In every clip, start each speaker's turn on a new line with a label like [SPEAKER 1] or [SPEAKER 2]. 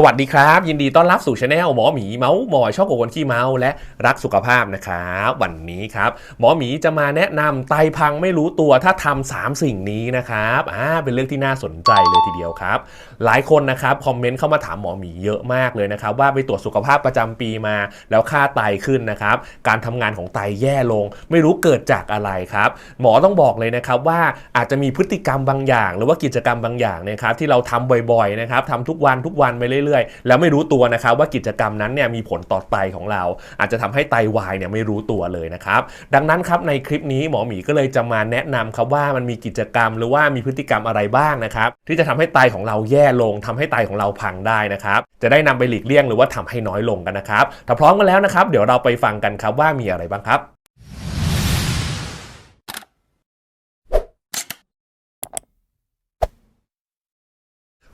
[SPEAKER 1] สวัสดีครับ ยินดีต้อนรับสู่ช anel หมอหมีเมาส์มอยชอบกบคนขี้เมาและรักสุขภาพนะครับวันนี้ครับหมอหมีจะมาแนะนำไตพังไม่รู้ตัวถ้าทำสามสิ่งนี้นะครับอ่าเป็นเรื่องที่น่าสนใจเลยทีเดียวครับ หลายคนนะครับคอมเมนต์เข้ามาถามหมอหมีเยอะมากเลยนะครับว่าไปตรวจสุขภาพประจำปีมา แล้วค่าไตขึ้นนะครับการทำงานของไตแย่ลง ไม่รู้เกิดจากอะไรครับหมอต้องบอกเลยนะครับว่าอาจจะมีพฤติกรรมบางอย่าง หรือว่ากิจกรรมบางอย่างเนะครับที่เราทำบ่อยๆนะครับทำทุกวันทุกวันไปเรื่อยๆ แล้วไม่รู้ตัวนะครับว่ากิจกรรมนั้นเนี่ยมีผลต่อไตของเรา อาจจะทำให้ไตวายเนี่ยไม่รู้ตัวเลยนะครับ ดังนั้นครับในคลิปนี้หมอหมีก็เลยจะมาแนะนำครับว่ามันมีกิจกรรมหรือว่ามีพฤติกรรมอะไรบ้างนะครับที่จะทำให้ไตของเราแย่ลงทำให้ไตของเราพังได้นะครับจะได้นำไปหลีกเลี่ยงหรือว่าทำให้น้อยลงกันนะครับถ้าพร้อมกันแล้วนะครับ เดี๋ยวเราไปฟังกันครับว่ามีอะไรบ้างครับ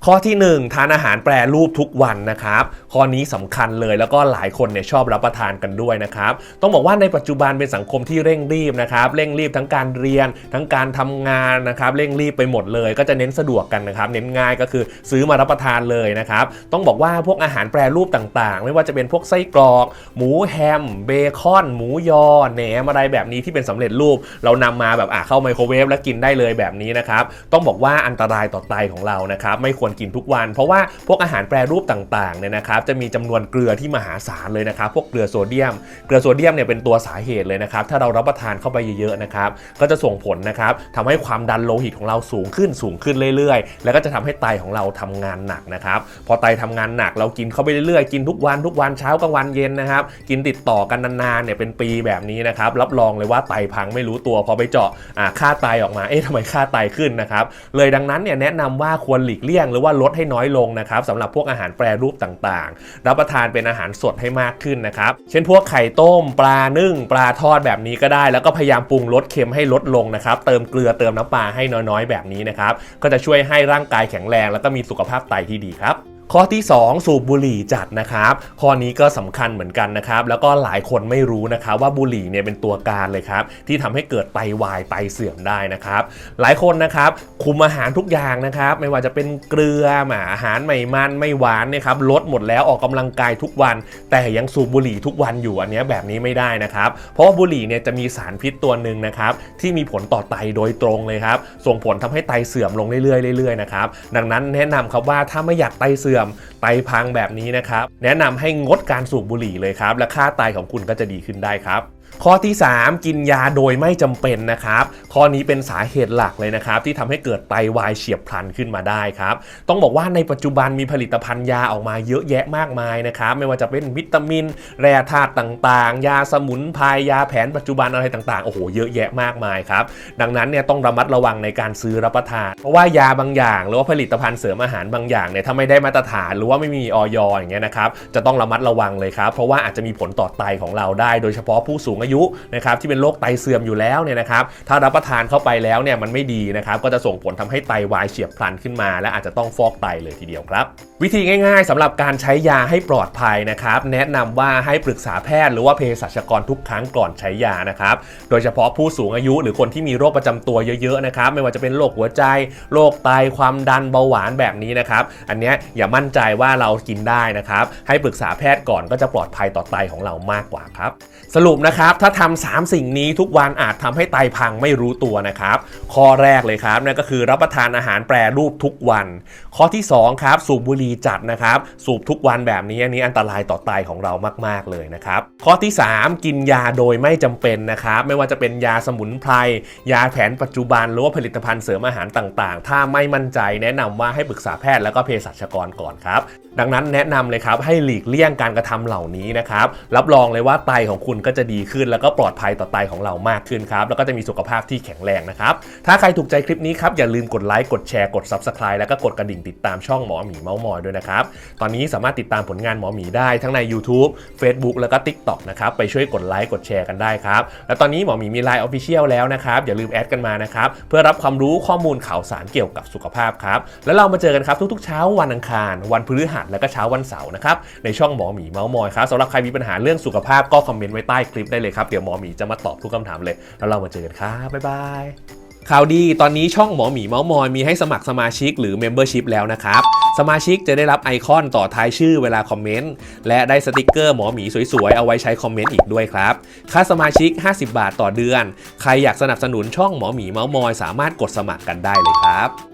[SPEAKER 1] ข้อที่ 1 ทานอาหารแปรรูปทุกวันนะครับ ข้อนี้สำคัญเลยแล้วก็หลายคนเนี่ยชอบรับประทานกันด้วยนะครับ ต้องบอกว่าในปัจจุบันเป็นสังคมที่เร่งรีบนะครับ เร่งรีบทั้งการเรียน ทั้งการทำงานนะครับ เร่งรีบไปหมดเลย ก็จะเน้นสะดวกกันนะครับ เน้นง่ายก็คือซื้อมารับประทานเลยนะครับ ต้องบอกว่าพวกอาหารแปรรูปต่างๆ ไม่ว่าจะเป็นพวกไส้กรอก หมูแฮม เบคอน หมูยอแหนมอะไรแบบนี้ที่เป็นสำเร็จรูป เรานำมาแบบอะเข้าไมโครเวฟแล้วกินได้เลยแบบนี้นะครับ ต้องบอกว่าอันตรายต่อไตของเรานะครับ ไม่ควรกินทุกวัน เพราะว่าพวกอาหารแปรรูปต่างๆเนี่ยนะครับจะมีจำนวนเกลือที่มหาศาลเลยนะครับ พวกเกลือโซเดียม เกลือโซเดียมเนี่ยเป็นตัวสาเหตุเลยนะครับ ถ้าเรารับประทานเข้าไปเยอะๆนะครับ ก็จะส่งผลนะครับทำให้ความดันโลหิตของเราสูงขึ้นสูงขึ้นเรื่อยๆ แล้วก็จะทำให้ไตของเราทำงานหนักนะครับ พอไตทำงานหนักเรากินเข้าไปเรื่อยๆ กินทุกวันทุกวันเช้ากลางวันเย็นนะครับ กินติดต่อกันนานๆเนี่ยเป็นปีแบบนี้นะครับ รับรองเลยว่าไตพังไม่รู้ตัวพอไปเจาะอ่าค่าไตออกมา เอ๊ะทำไมค่าไตขึ้นนะครับ เลยดังนั้นเนี่ยแนะนำว่าควรหลีกเลี่ยงหรือว่าลดให้น้อยลงนะครับสำหรับพวกอาหารแปรรูปต่างๆ รับประทานเป็นอาหารสดให้มากขึ้นนะครับ เช่นพวกไข่ต้ม ปลานึ่ง ปลาทอดแบบนี้ก็ได้ แล้วก็พยายามปรุงลดเค็มให้ลดลงนะครับ เติมเกลือเติมน้ำปลาให้น้อยๆ แบบนี้นะครับ ก็จะช่วยให้ร่างกายแข็งแรง แล้วก็มีสุขภาพไตที่ดีครับ ข้อที่ 2 สูบบุหรี่จัดนะครับ ข้อนี้ก็สำคัญเหมือนกันนะครับ แล้วก็หลายคนไม่รู้นะครับว่าบุหรี่เนี่ยเป็นตัวการเลยครับ ที่ทำให้เกิดไตวายไตเสื่อมได้นะครับ หลายคนนะครับ คุมอาหารทุกอย่างนะครับ ไม่ว่าจะเป็นเกลือหมาอาหารไม่มันไม่หวานเนี่ยครับลดหมดแล้วออกกำลังกายทุกวัน แต่ยังสูบบุหรี่ทุกวันอยู่อันนี้แบบนี้ไม่ได้นะครับ เพราะว่าบุหรี่เนี่ยจะมีสารพิษตัวหนึ่งนะครับที่มีผลต่อไตโดยตรงเลยครับส่งผลทำให้ไตเสื่อมลงเรื่อยๆเรื่อยๆนะครับดังนั้นแนะนำครับว่าถ้าไม่อยากไตเสื่อมไตพังแบบนี้นะครับ แนะนำให้งดการสูบบุหรี่เลยครับ และค่าไตของคุณก็จะดีขึ้นได้ครับ ข้อที่ 3 กินยาโดยไม่จำเป็นนะครับ ข้อนี้เป็นสาเหตุหลักเลยนะครับ ที่ทำให้เกิดไตวายเฉียบพลันขึ้นมาได้ครับ ต้องบอกว่าในปัจจุบันมีผลิตภัณฑ์ยาออกมาเยอะแยะมากมายนะครับ ไม่ว่าจะเป็นวิตามิน แร่ธาตุต่างๆ ยาสมุนไพรยาแผนปัจจุบันอะไรต่างๆโอ้โหเยอะแยะมากมายครับดังนั้นเนี่ยต้องระมัดระวังในการซื้อรับประทาน เพราะว่ายาบางอย่าง หรือว่าผลิตภัณฑ์เสริมอาหารบางอย่างเนี่ยถ้าไม่ได้มาตรฐานหรือว่าไม่มีออยอย่างเงี้ยนะครับจะต้องระมัดระวังเลยครับเพราะว่าอาจจะมีผลต่อไตของเราได้ โดยเฉพาะผู้สูงอายุนะครับที่เป็นโรคไตเสื่อมอยู่แล้วเนี่ยนะครับถ้ารับประทานเข้าไปแล้วเนี่ยมันไม่ดีนะครับก็จะส่งผลทำให้ไตวายเฉียบพลันขึ้นมา และอาจจะต้องฟอกไตเลยทีเดียวครับ วิธีง่าย ๆสำหรับการใช้ยาให้ปลอดภัยนะครับแนะนำว่าให้ปรึกษาแพทย์หรือว่าเภสัชกรทุกครั้งก่อนใช้ยานะครับโดยเฉพาะผู้สูงอายุหรือคนที่มีโรคประจำตัวเยอะๆนะครับไม่ว่าจะเป็นโรคหัวใจโรคไตความดันเบาหวานแบบนี้นะครับอันเนี้ยอย่ามั่นใจว่าเรากินได้นะครับให้ปรึกษาแพทย์ก่อนก็จะปลอดภัยต่อไตของเรามากกว่าครับสรุปนะครับถ้าทำสามสิ่งนี้ทุกวันอาจทำให้ไตพังไม่รู้ตัวนะครับ ข้อแรกเลยครับนั่นก็คือรับประทานอาหารแปรรูปทุกวัน ข้อที่สองครับ สูบบุหรี่จัดนะครับ สูบทุกวันแบบนี้อันนี้อันตรายต่อไตของเรามาก ๆ เลยนะครับ ข้อที่ 3 กินยาโดยไม่จำเป็นนะครับ ไม่ว่าจะเป็นยาสมุนไพรยาแผนปัจจุบันหรือว่าผลิตภัณฑ์เสริมอาหารต่างๆ ถ้าไม่มั่นใจแนะนำว่าให้ปรึกษาแพทย์แล้วก็เภสัชกรก่อนครับ ดังนั้นแนะนำเลยครับให้หลีกเลี่ยงการกระทำเหล่านี้นะครับรับรองเลยว่าไตของคุณก็จะดีขึ้น แล้วก็ปลอดภัยต่อไตของเรามากขึ้นครับแล้วก็จะมีสุขภาพที่แข็งแรงนะครับถ้าใครถูกใจคลิปนี้ครับอย่าลืมกดไลค์กดแชร์กด Subscribe แล้วก็กดกระดิ่งติดตามช่องหมอหมีเมาส์มอยด้วยนะครับตอนนี้สามารถติดตามผลงานหมอหมีได้ทั้งใน YouTube Facebook แล้วก็ TikTok นะครับไปช่วยกดไลค์กดแชร์กันได้ครับและตอนนี้หมอหมีมี Line Official แล้วนะครับอย่าลืมแอดกันมานะครับเพื่อรับความรู้ข้อมูลข่าวสารเกี่ยวกับสุขภาพครับแล้วเรามาเจอกันครับทุกๆ เช้าวันอังคาร วันพฤหัสและก็เช้าวันเสาร์นะครับในช่องหมอหมีเมาส์มอยครับสำหรับใครมีปัญหาเรื่องสุขภาพก็คอมเมนต์ไว้ใต้คลิปได้เลยครับเดี๋ยวหมอหมีจะมาตอบทุกคำถามเลยแล้วเรามาเจอกันครับบ๊ายบายข่าวดีตอนนี้ช่องหมอหมีเมาส์มอยมีให้สมัครสมาชิกหรือ Membership แล้วนะครับ สมาชิกจะได้รับไอคอนต่อท้ายชื่อเวลาคอมเมนต์ และได้สติกเกอร์หมอหมีสวยๆ เอาไว้ใช้คอมเมนต์อีกด้วยครับ ค่าสมาชิก 50 บาทต่อเดือน ใครอยากสนับสนุนช่องหมอหมีเมาส์มอย สามารถกดสมัครกันได้เลยครับ